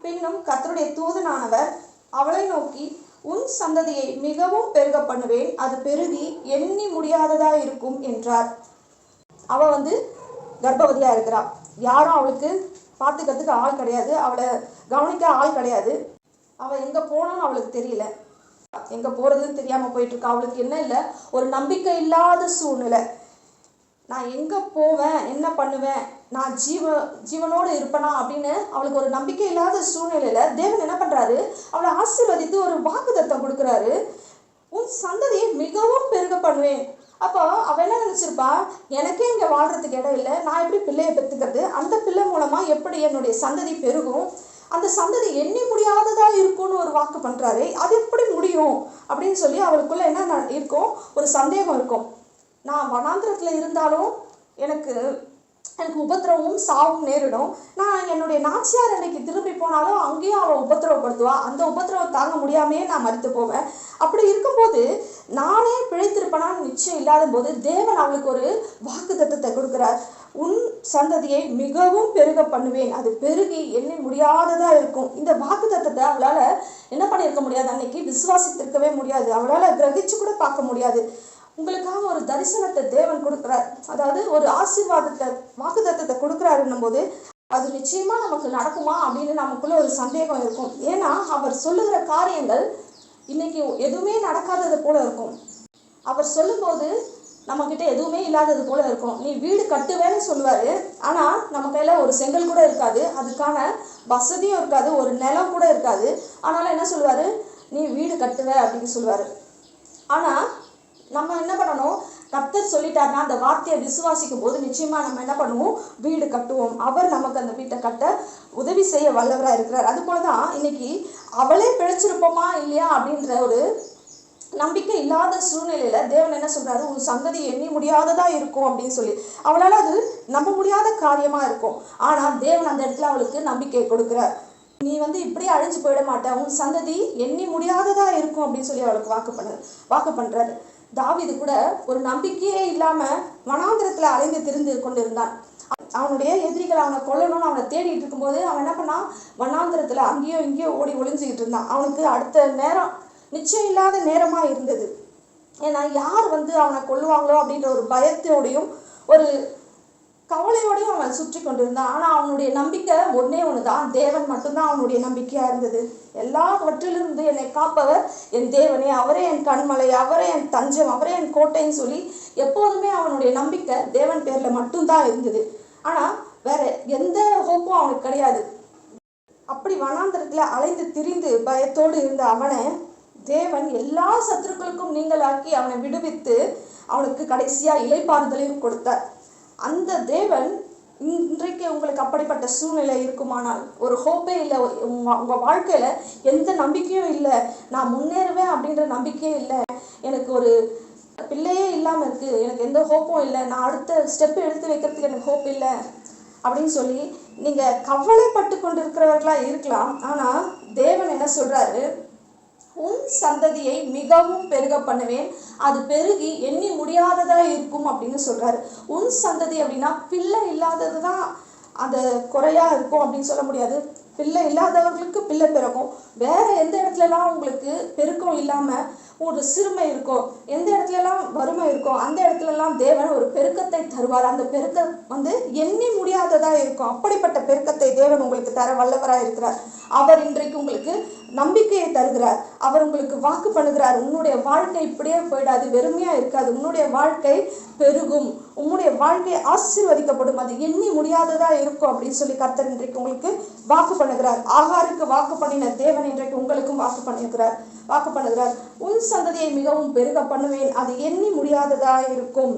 பின்னும் கத்தருடைய தூதனானவர் அவளை நோக்கி உன் சந்ததியை மிகவும் பெருக பண்ணுவேன் அது பெருகி எண்ணி முடியாததா இருக்கும் என்றார். அவ வந்து கர்ப்பவதியா இருக்கிறா. யாரும் அவளுக்கு பார்த்துக்கிறதுக்கு ஆள் கிடையாது. அவளை கவனிக்க ஆள் கிடையாது. அவள் எங்கே போனான்னு அவளுக்கு தெரியல. எங்க போறதுன்னு தெரியாம போயிட்டு இருக்கா அவளுக்கு என்ன இல்லை? ஒரு நம்பிக்கை இல்லாத சூழ்நிலை. நான் எங்கே போவேன்? என்ன பண்ணுவேன்? நான் ஜீவ ஜீவனோடு இருப்பேனா அப்படின்னு அவளுக்கு ஒரு நம்பிக்கை இல்லாத சூழ்நிலையில தேவன் என்ன பண்றாரு? அவளை ஆசீர்வதித்து ஒரு வாக்குதத்தம் கொடுக்குறாரு. உன் சந்ததியை மிகவும் பெருக பண்ணுவேன். அப்போ அவள் என்ன நினச்சிருப்பா? எனக்கே இங்கே வாழ்றதுக்கு இடம் இல்லை. நான் எப்படி பிள்ளையை பெற்றுக்கிறது? அந்த பிள்ளை மூலமாக எப்படி என்னுடைய சந்ததி பெருகும்? அந்த சந்ததி எண்ணி முடியாததாக இருக்கும்னு ஒரு வாக்கு பண்ணுறாரு அது எப்படி முடியும் அப்படின்னு சொல்லி அவளுக்குள்ள என்ன ந- இருக்கும்? ஒரு சந்தேகம் இருக்கும். நான் வனாந்திரத்தில் இருந்தாலும் எனக்கு எனக்கு உபத்திரவமும் சாவும் நேரிடும். நான் என்னுடைய நாச்சியார் அன்னைக்கு திரும்பி போனாலும் அங்கேயும் அவள் உபத்திரவப்படுத்துவா. அந்த உபத்திரவம் தாங்க முடியாமையே நான் மறித்து போவேன். அப்படி இருக்கும்போது நானே பிழைத்திருப்பேனான்னு நிச்சயம் இல்லாத போது தேவன் அவளுக்கு ஒரு வாக்கு தத்தத்தை கொடுக்குறார். உன் சந்ததியை மிகவும் பெருக பண்ணுவேன். அது பெருகி எண்ணி முடியாததா இருக்கும். இந்த வாக்கு தத்தத்தை அவளால் என்ன பண்ணியிருக்க முடியாது? அன்னைக்கு விசுவாசித்திருக்கவே முடியாது. அவளால் கிரகிச்சு கூட பார்க்க முடியாது. உங்களுக்காக ஒரு தரிசனத்தை தேவன் கொடுக்குறார். அதாவது ஒரு ஆசீர்வாதத்தை வாக்குத்தத்தத்தை கொடுக்குறாருன்னும் போது அது நிச்சயமா நமக்கு நடக்குமா அப்படின்னு நமக்குள்ள ஒரு சந்தேகம் இருக்கும். ஏன்னா அவர் சொல்லுகிற காரியங்கள் இன்னைக்கு எதுவுமே நடக்காதது போல இருக்கும். அவர் சொல்லும்போது நம்மக்கிட்ட எதுவுமே இல்லாதது போல இருக்கும். நீ வீடு கட்டுவேன்னு சொல்லுவாரு. ஆனா நம்ம கையில ஒரு செங்கல் கூட இருக்காது. அதுக்கான வசதியும் இருக்காது. ஒரு நிலம் கூட இருக்காது. ஆனாலும் என்ன சொல்லுவாரு? நீ வீடு கட்டுவ அப்படின்னு சொல்லுவாரு. ஆனா நம்ம என்ன பண்ணணும்? கத்தர் சொல்லிட்டாருன்னா அந்த வார்த்தையை விசுவாசிக்கும் போது நிச்சயமா நம்ம என்ன பண்ணுவோம்? வீடு கட்டுவோம். அவர் நமக்கு அந்த வீட்டை கட்ட உதவி செய்ய வல்லவராக இருக்கிறார். அது போலதான் இன்னைக்கு அவளே பிழைச்சிருப்போமா இல்லையா அப்படின்ற ஒரு நம்பிக்கை இல்லாத சூழ்நிலையில தேவன் என்ன சொல்றாரு? உன் சந்ததி எண்ணி முடியாததா இருக்கும் அப்படின்னு சொல்லி. அவளால அது நம்ப முடியாத காரியமா இருக்கும். ஆனா தேவன் அந்த இடத்துல அவளுக்கு நம்பிக்கை கொடுக்கிறார். நீ வந்து இப்படியே அழிஞ்சு போயிட மாட்ட. உன் சந்ததி எண்ணி முடியாததா இருக்கும் அப்படின்னு சொல்லி அவளுக்கு வாக்கு பண்ண வாக்கு பண்றாரு. தாவிது கூட ஒரு நம்பிக்கையே இல்லாம வனாந்திரத்துல அலைந்து திரிந்து கொண்டிருந்தான். அவனுடைய எதிரிகள் அவனை கொல்லணும்னு அவனை தேடிட்டு இருக்கும்போது அவன் என்ன பண்ணான் வனாந்திரத்துல அங்கேயோ இங்கேயோ ஓடி ஒளிஞ்சுக்கிட்டு இருந்தான். அவனுக்கு அடுத்த நேரம் நிச்சயம் இல்லாத நேரமா இருந்தது. ஏன்னா யார் வந்து அவனை கொல்லுவாங்களோ அப்படின்ற ஒரு பயத்தோடையும் ஒரு கவலையோடையும் அவன் சுற்றி கொண்டிருந்தான். ஆனால் அவனுடைய நம்பிக்கை ஒன்றே ஒன்று தான் தேவன் மட்டும்தான் அவனுடைய நம்பிக்கையாக இருந்தது. எல்லாவற்றிலிருந்து என்னை காப்பவர் என் தேவனே. அவரே என் கண்மலை அவரே என் தஞ்சம் அவரே என் கோட்டைன்னு சொல்லி எப்போதுமே அவனுடைய நம்பிக்கை தேவன் பேரில் மட்டும்தான் இருந்தது. ஆனால் வேற எந்த ஹோப்பும் அவனுக்கு கிடையாது. அப்படி வனாந்தரத்துல அலைந்து திரிந்து பயத்தோடு இருந்த அவனை தேவன் எல்லா சத்துருக்களுக்கும் நீங்களாக்கி அவனை விடுவித்து அவனுக்கு கடைசியாக இலைப்பாறுதலையும் கொடுத்தார். அந்த தேவன் இன்றைக்கு உங்களுக்கு அப்படிப்பட்ட சூழ்நிலை இருக்குமானால் ஒரு ஹோப்பே இல்லை உங்கள் வாழ்க்கையில் எந்த நம்பிக்கையும் இல்லை. நான் முன்னேறுவேன் அப்படின்ற நம்பிக்கையே இல்லை. எனக்கு ஒரு பிள்ளையே இல்லாமல் இருக்குது எனக்கு எந்த ஹோப்பும் இல்லை. நான் அடுத்த ஸ்டெப் எடுத்து வைக்கிறதுக்கு எனக்கு ஹோப் இல்லை. அப்படின்னு சொல்லி நீங்கள் கவலைப்பட்டு கொண்டு இருக்கிறவர்களாக இருக்கலாம். ஆனால் தேவன் என்ன சொல்கிறாரு உன் சந்ததியை மிகவும் பெருக பண்ணுவேன். அது பெருகி எண்ணி முடியாததா இருக்கும் அப்படின்னு சொல்றாரு. உன் சந்ததி அப்படின்னா பிள்ளை இல்லாதது தான் அந்த குறையா இருக்கும் அப்படின்னு சொல்ல முடியாது. பிள்ளை இல்லாதவர்களுக்கு பிள்ளை பிறக்கும். வேற எந்த இடத்துலலாம் உங்களுக்கு பெருக்கம் இல்லாம ஒரு சிறுமை இருக்கும் எந்த இடத்துலலாம் வறுமை இருக்கோ அந்த இடத்துலலாம் தேவன் ஒரு பெருக்கத்தை தருவார். அந்த பெருக்கம் வந்து எண்ணி முடியாததா இருக்கும். அப்படிப்பட்ட பெருக்கத்தை தேவன் உங்களுக்கு தர வல்லவராக இருக்கிறார். அவர் இன்றைக்கு உங்களுக்கு நம்பிக்கையை தருகிறார். அவர் உங்களுக்கு வாக்கு பண்ணுகிறார். உன்னுடைய வாழ்க்கை இப்படியே போயிடாது வெறுமையா இருக்காது. உன்னுடைய வாழ்க்கை பெருகும். உன்னுடைய வாழ்க்கை ஆசீர்வதிக்கப்படும். அது எண்ணி முடியாததா இருக்கும் அப்படின்னு சொல்லி கர்த்தர் இன்றைக்கு உங்களுக்கு வாக்கு பண்ணுகிறார். ஆகாருக்கு வாக்கு பண்ணின தேவன் இன்றைக்கு உங்களுக்கும் வாக்கு பண்ணுகிறார் வாக்கு பண்ணுகிறார். உன் சந்ததியை மிகவும் பெருக பண்ணுவேன். அது எண்ணி முடியாததா இருக்கும்.